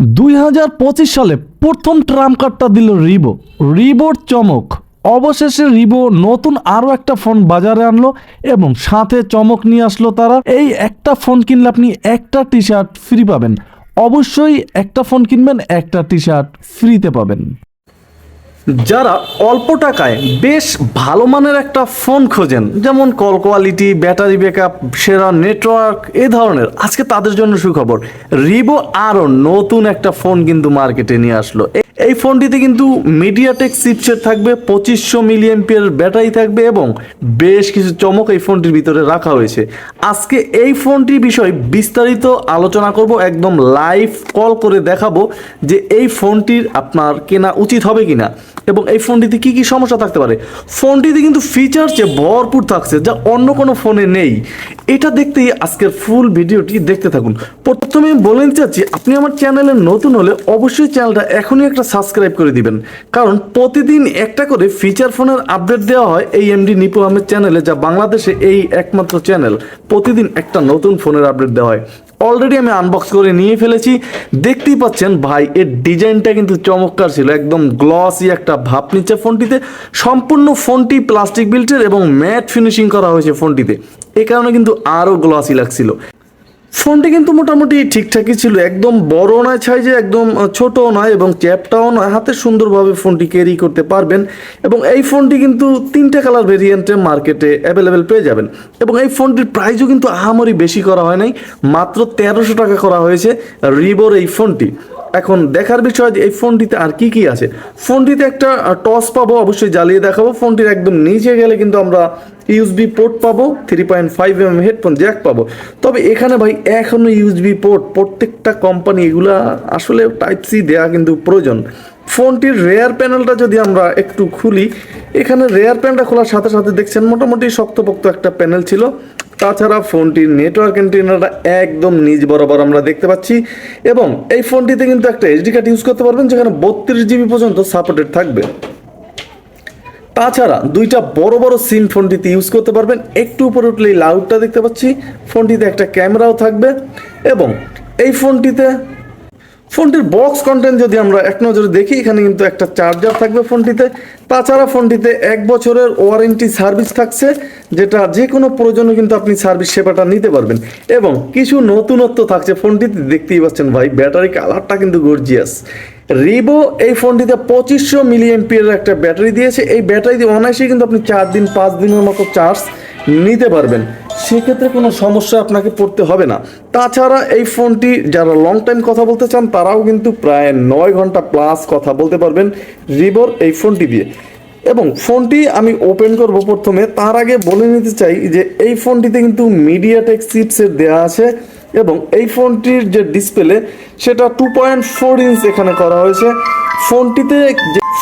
দুই হাজার পঁচিশ সালে প্রথম ট্রাম কার্ডটা দিল রিবো। রিবোর চমক। অবশেষে রিবো নতুন আরও একটা ফোন বাজারে আনলো এবং সাথে চমক নিয়ে আসলো তারা। এই একটা ফোন কিনলে আপনি একটা টি শার্ট ফ্রি পাবেন। অবশ্যই একটা ফোন কিনবেন, একটা টি শার্ট ফ্রিতে পাবেন। যারা অল্প টাকায় বেশ ভালো মানের একটা ফোন খোঁজেন, যেমন কল কোয়ালিটি, ব্যাটারি ব্যাকআপ, সেরা নেটওয়ার্ক, এ ধরনের, আজকে তাদের জন্য সুখবর রিভো আরও নতুন একটা ফোন কিন্তু মার্কেটে নিয়ে আসলো। এই ফোনটিতে কিন্তু মিডিয়াটেক চিপসেট থাকবে, পঁচিশশো মিলিয়ন পিয়ার ব্যাটারি থাকবে এবং বেশ কিছু চমক এই ফোনটির ভিতরে রাখা হয়েছে। আজকে এই ফোনটির বিষয়ে বিস্তারিত আলোচনা করব, একদম লাইভ কল করে দেখাবো যে এই ফোনটির আপনার কেনা উচিত হবে কি না এবং এই ফোনটিতে কি কি সমস্যা থাকতে পারে। ফোনটিতে কিন্তু ফিচারসে ভরপুর থাকছে যা অন্য কোনো ফোনে নেই, এটা দেখতেই আজকের ফুল ভিডিওটি দেখতে থাকুন। প্রথমে আমি বলে নিতে চাচ্ছি, আপনি আমার চ্যানেলে নতুন হলে অবশ্যই চ্যানেলটা এখনই একটা সাবস্ক্রাইব করে দিবেন। কারণ প্রতিদিন একটা করে ফিচার ফোনের আপডেট দেওয়া হয় এই এমডি নিপু আহমেদ চ্যানেলে যা বাংলাদেশে এই একমাত্র চ্যানেল প্রতিদিন একটা নতুন ফোনের আপডেট দেওয়া হয়। অলরেডি আমি আনবক্স করে নিয়ে ফেলেছি। দেখতেই পাচ্ছেন ভাই, এর ডিজাইনটা কিন্তু চমৎকার ছিল, একদম গ্লসি একটা ভাব নিচ্ছে ফোনটিতে। সম্পূর্ণ ফোনটি প্লাস্টিক বিল্টের এবং ম্যাট ফিনিশিং করা হয়েছে ফোনটিতে। এ কারণে কিন্তু আরও গ্লসি লাগছিল। ফোনটি কিন্তু মোটামুটি ঠিকঠাকই ছিল, একদম বড় নয় ছাই যে একদম ছোট নয় এবং চ্যাপটাও নয়, হাতে সুন্দরভাবে ফোনটি ক্যারি করতে পারবেন এবং এই ফোনটি কিন্তু তিনটে কালার ভেরিয়েন্টে মার্কেটে অ্যাভেলেবেল পেয়ে যাবেন। এবং এই ফোনটির প্রাইসও কিন্তু আহামরি বেশি করা হয় নাই, মাত্র তেরোশো টাকা করা হয়েছে রিবোর এই ফোনটি। এখন দেখার বিষয় যে এই ফোনটিতে আর কি কি আছে? ফোনটিতে একটা টস পাবো, অবশ্যই জ্বালিয়ে দেখাবো। ফোনটির একদম নিচে গেলে কিন্তু আমরা ইউএসবি পোর্ট পাবো three point five M headphone jack পাবো। তবে এখানে ভাই, এখনও ইউএসবি পোর্ট প্রত্যেকটা কোম্পানি এগুলা আসলে টাইপ সি দেওয়া কিন্তু প্রয়োজন। ফোনটির রেয়ার প্যানেলটা যদি আমরা একটু খুলি, এখানে রেয়ার প্যানেলটা খোলার সাথে সাথে দেখছেন মোটামুটি শক্তপোক্ত একটা প্যানেল ছিল। তাছাড়া ফোনটির নেটওয়ার্ক অ্যান্টেনাটা একদম নিজ বরাবর আমরা দেখতে পাচ্ছি। এবং এই ফোনটিতে কিন্তু একটা এইচডি কার্ড ইউজ করতে পারবেন, যেখানে বত্রিশ জিবি পর্যন্ত সাপোর্টেড থাকবে। তাছাড়া দুইটা বড় বড় সিম ফোনটিতে ইউজ করতে পারবেন। একটু উপরে উঠলেই লাউডটা দেখতে পাচ্ছি। ফোনটিতে একটা ক্যামেরাও থাকবে। এবং এই ফোনটিতে ফোনটির বক্স কন্টেন্ট যদি আমরা এক নজরে দেখি, এখানে কিন্তু একটা চার্জার থাকবে ফোনটিতে। তাছাড়া ফোনটিতে এক বছরের ওয়ারেন্টি সার্ভিস থাকছে, যেটা যে কোনো প্রয়োজনে কিন্তু আপনি সার্ভিস সেবাটা নিতে পারবেন। এবং কিছু নতুনত্ব থাকছে ফোনটিতে, দেখতেই পাচ্ছেন ভাই ব্যাটারি কালারটা কিন্তু গর্জিয়াস রিবো এই ফোনটিতে পঁচিশশো মিলিয়ন পিয়ারের একটা ব্যাটারি দিয়েছে। এই ব্যাটারি দিয়ে অনায়াসেই কিন্তু আপনি চার দিন, পাঁচ দিনের মতো চার্জ নিতে পারবেন। সেক্ষেত্রে কোনো সমস্যা আপনাকে পড়তে হবে না। তাছাড়া এই ফোনটি যারা লং টাইম কথা বলতে চান, তারাও কিন্তু প্রায় নয় ঘণ্টা প্লাস কথা বলতে পারবেন রিভোর এই ফোনটি দিয়ে। এবং ফোনটি আমি ওপেন করব প্রথমে, তার আগে বলে নিতে চাই যে এই ফোনটিতে কিন্তু মিডিয়াটেক চিপসেট দেওয়া আছে এবং এই ফোনটির যে ডিসপ্লে সেটা টু পয়েন্ট ফোর ইঞ্চ এখানে করা হয়েছে। ফোনটিতে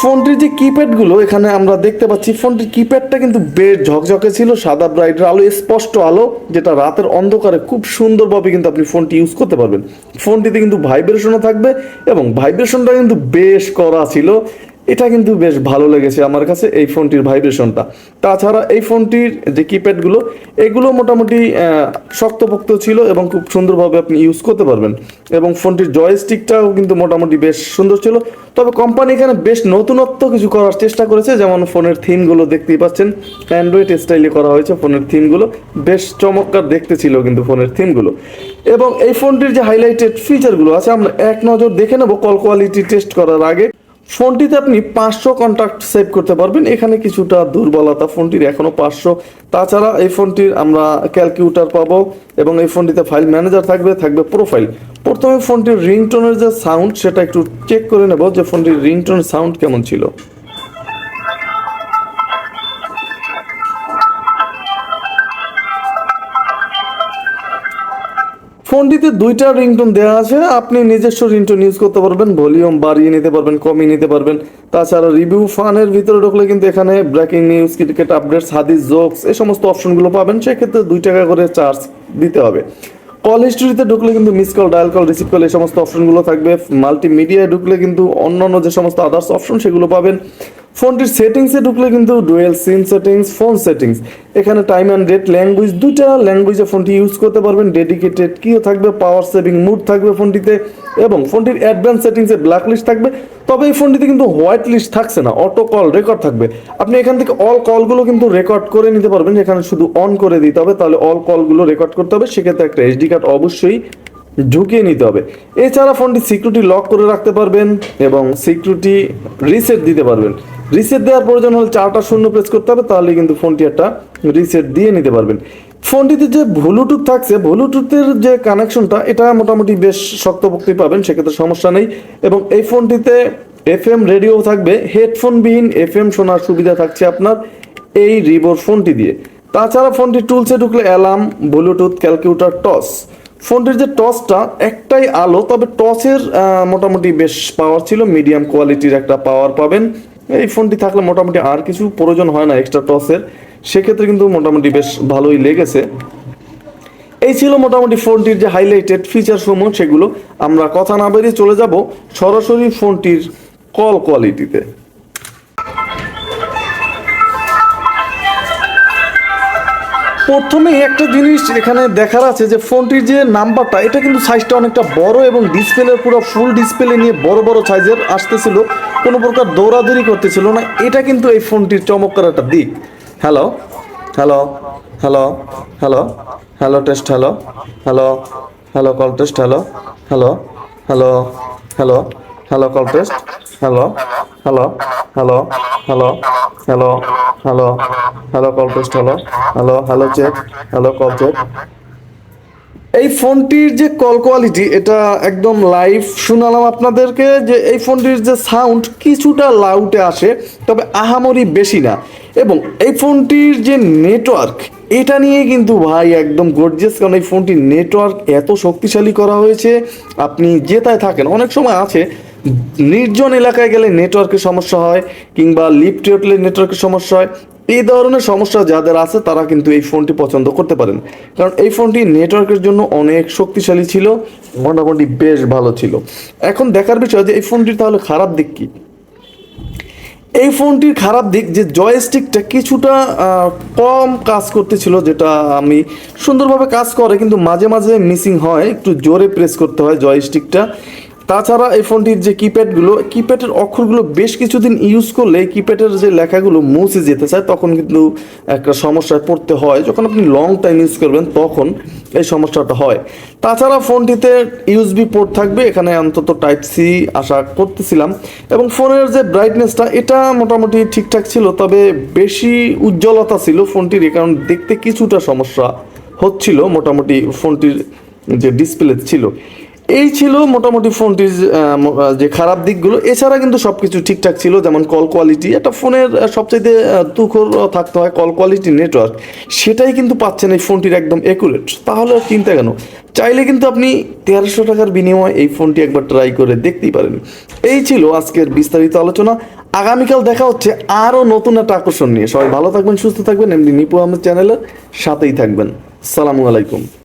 ফোনটির যে কিপ্যাডগুলো এখানে আমরা দেখতে পাচ্ছি ফোনটির কিপ্যাডটা কিন্তু বেশ ঝকঝকে ছিল, সাদা ব্রাইটের আলো, স্পষ্ট আলো, যেটা রাতের অন্ধকারে খুব সুন্দরভাবে কিন্তু আপনি ফোনটি ইউজ করতে পারবেন। ফোনটিতে কিন্তু ভাইব্রেশনও থাকবে এবং ভাইব্রেশনটা কিন্তু বেশ করা ছিল। এটা কিন্তু বেশ ভালো লেগেছে আমার কাছে এই ফোনটির ভাইব্রেশনটা। তাছাড়া এই ফোনটির যে কিপ্যাডগুলো এগুলো মোটামুটি শক্তপোক্ত ছিল এবং খুব সুন্দরভাবে আপনি ইউজ করতে পারবেন। এবং ফোনটির জয়স্টিকটাও কিন্তু মোটামুটি বেশ সুন্দর ছিল। তবে কোম্পানি এখানে বেশ নতুনত্ব কিছু করার চেষ্টা করেছে, যেমন ফোনের থিমগুলো দেখতেই পাচ্ছেন। অ্যান্ড্রয়েড স্টাইলে করা হয়েছে ফোনের থিমগুলো বেশ চমৎকার দেখতে ছিল কিন্তু ফোনের থিমগুলো এবং এই ফোনটির যে হাইলাইটেড ফিচারগুলো আছে, আমরা এক নজর দেখে নেব কল কোয়ালিটি টেস্ট করার আগে। ফোনটিতে আপনি পাঁচশো কন্ট্যাক্ট সেভ করতে পারবেন। এখানে কিছুটা দুর্বলতা ফোনটির এখনও পাঁচশো। তাছাড়া এই ফোনটির আমরা ক্যালকুলেটার পাবো এবং এই ফোনটিতে ফাইল ম্যানেজার থাকবে থাকবে প্রোফাইল প্রথমে ফোনটির রিংটোনের যে সাউন্ড সেটা একটু চেক করে নেব যে ফোনটির রিংটোন সাউন্ড কেমন ছিল। ফোনটিতে দুইটা রিংটোন দেওয়া আছে। আপনি নিজস্ব রিংটোন ইউজ করতে পারবেন, ভলিউম বাড়িয়ে নিতে পারবেন, কমিয়ে নিতে পারবেন। তাছাড়া রিভিউ ফানের ভিতরে ঢুকলে কিন্তু এখানে ব্রেকিং নিউজ ক্রিকেট আপডেটস হাদিস জোকস এই সমস্ত অপশনগুলো পাবেন। সেক্ষেত্রে দুই টাকা করে চার্জ দিতে হবে। কল হিস্ট্রিতে ঢুকলে কিন্তু miss call dial call receive call এই সমস্ত অপশনগুলো থাকবে। মাল্টিমিডিয়ায় ঢুকলে কিন্তু অন্যান্য যে সমস্ত আদার্স অপশন সেগুলো পাবেন। ফোনটির সেটিংসে ঢুকলে কিন্তু dual SIM settings phone settings এখানে টাইম অ্যান্ড ডেট ল্যাঙ্গুয়েজ দুইটা ল্যাঙ্গুয়েজে ফোনটি ইউজ করতে পারবেন। ডেডিকেটেড কিও থাকবে পাওয়ার সেভিং মুড থাকবে ফোনটিতে এবং ফোনটির অ্যাডভান্স সেটিংসে ব্ল্যাক লিস্ট থাকবে। তবে এই ফোনটিতে কিন্তু হোয়াইট লিস্ট থাকছে না অটো কল রেকর্ড থাকবে। আপনি এখান থেকে অল কলগুলো কিন্তু রেকর্ড করে নিতে পারবেন, এখানে শুধু অন করে দিতে হবে, তাহলে অল কলগুলো রেকর্ড করতে হবে। সেক্ষেত্রে একটা এইচডি কার্ড অবশ্যই ঢুকিয়ে নিতে হবে। এছাড়া ফোনটি সিকিউরিটি লক করে রাখতে পারবেন এবং সিকিউরিটি রিসেট দিতে পারবেন। রিসেট দেওয়ার প্রয়োজন হলে চারটা শূন্য প্রেস করতে হবে, তাহলে কিন্তু ফোনটি একটা রিসেট দিয়ে নিতে পারবেন। ফোনটিতে যে ব্লুটুথ থাকছে ব্লুটুথের যে কানেকশনটা এটা মোটামুটি বেশ শক্তপোক্তই পাবেন, সেক্ষেত্রে সমস্যা নেই। এবং এই ফোনটিতে এফ এম রেডিও থাকবে হেডফোনবিহীন এফ এম শোনার সুবিধা থাকছে আপনার এই রিবোর ফোনটি দিয়ে। তাছাড়া ফোনটি টুলসে ঢুকলে অ্যালার্ম ব্লুটুথ ক্যালকুলেটর টস ফোনটির যে টসটা একটাই আলো, তবে টসের মোটামুটি বেশ পাওয়ার ছিল মিডিয়াম কোয়ালিটির একটা পাওয়ার পাবেন। এই ফোনটি থাকলে মোটামুটি আর কিছু প্রয়োজন হয় না এক্সট্রা টসের সেক্ষেত্রে কিন্তু মোটামুটি বেশ ভালোই লেগেছে। এই ছিল মোটামুটি ফোনটির যে হাইলাইটেড ফিচার সমূহ, সেগুলো। আমরা কথা না বেরিয়ে চলে যাব সরাসরি ফোনটির কল কোয়ালিটিতে প্রথমে একটা জিনিস এখানে দেখার আছে যে ফোনটির যে নাম্বারটা, এটা কিন্তু সাইজটা অনেকটা বড় এবং ডিসপ্লে পুরো ফুল ডিসপ্লে নিয়ে বড় বড় সাইজের আসতেছিল। কোনো প্রকার দৌড়াদৌড়ি করতেছিল না। এটা কিন্তু এই ফোনটির চমৎকার একটা দিক। Hello hello hello hello hello test hello hello hello call test hello hello hello hello hello call test hello hello hello hello hello hello hello call test hello hello hello check hello call check এই ফোনটির যে call quality এটা একদম live শোনালাম আপনাদেরকে যে এই ফোনটির যে সাউন্ড কিছুটা লাউটে আসে, তবে আহামরি বেশি না। এবং এই ফোনটির যে নেটওয়ার্ক এটা নিয়ে কিন্তু ভাই একদম গর্জিয়াস কারণ এই ফোনটির নেটওয়ার্ক এত শক্তিশালী করা হয়েছে। আপনি যেতায় থাকেন, অনেক সময় আছে নির্জন এলাকায় গেলে নেটওয়ার্কের সমস্যা হয় কিংবা লিফটে উঠলে নেটওয়ার্কের সমস্যা হয়। এই ধরনের সমস্যা যাদের আছে, তারা কিন্তু এই ফোনটি পছন্দ করতে পারেন। কারণ এই ফোনটি নেটওয়ার্কের জন্য অনেক শক্তিশালী ছিল, মোটামুটি বেশ ভালো ছিল। এখন দেখার বিষয় যে এই ফোনটির তাহলে খারাপ দিক কী? এই ফোনটির খারাপ দিক যে জয়স্টিকটা কিছুটা কম কাজ করতেছিল, যেটা আমি সুন্দরভাবে কাজ করে, কিন্তু মাঝে মাঝে মিসিং হয়, একটু জোরে প্রেস করতে হয় জয়স্টিকটা তাছাড়া এই ফোনটির যে কিপ্যাডগুলো কিপ্যাডের অক্ষরগুলো বেশ কিছুদিন ইউজ করলে কিপ্যাডের যে লেখাগুলো মুছে যেতে চায়, তখন কিন্তু একটা সমস্যায় পড়তে হয়। যখন আপনি লং টাইম ইউজ করবেন, তখন এই সমস্যাটা হয়। তাছাড়া ফোনটিতে ইউএসবি পোর্ট থাকবে, এখানে অন্তত টাইপ সি আশা করতেছিলাম। এবং ফোনের যে ব্রাইটনেসটা এটা মোটামুটি ঠিকঠাক ছিল, তবে বেশি উজ্জ্বলতা ছিল ফোনটির, এ কারণ দেখতে কিছুটা সমস্যা হচ্ছিল, মোটামুটি ফোনটির যে ডিসপ্লে ছিল। এই ছিল মোটামুটি ফোনটির যে খারাপ দিকগুলো। এছাড়া কিন্তু সব কিছু ঠিকঠাক ছিল যেমন কল কোয়ালিটি একটা ফোনের আহ, তুখর থাকতে হয় কল কোয়ালিটি নেটওয়ার্ক সেটাই কিন্তু পাচ্ছেন এই ফোনটির একদম একুরেট তাহলে আর চিন্তা কেন? চাইলে কিন্তু আপনি তেরোশো টাকার বিনিময়ে এই ফোনটি একবার ট্রাই করে দেখতেই পারেন। এই ছিল আজকের বিস্তারিত আলোচনা। আগামীকাল দেখা হচ্ছে আরও নতুন একটা আকর্ষণ নিয়ে। সবাই ভালো থাকবেন সুস্থ থাকবেন। এমনি নিপু আহমেদ চ্যানেলের সাথেই থাকবেন। সালামু আলাইকুম।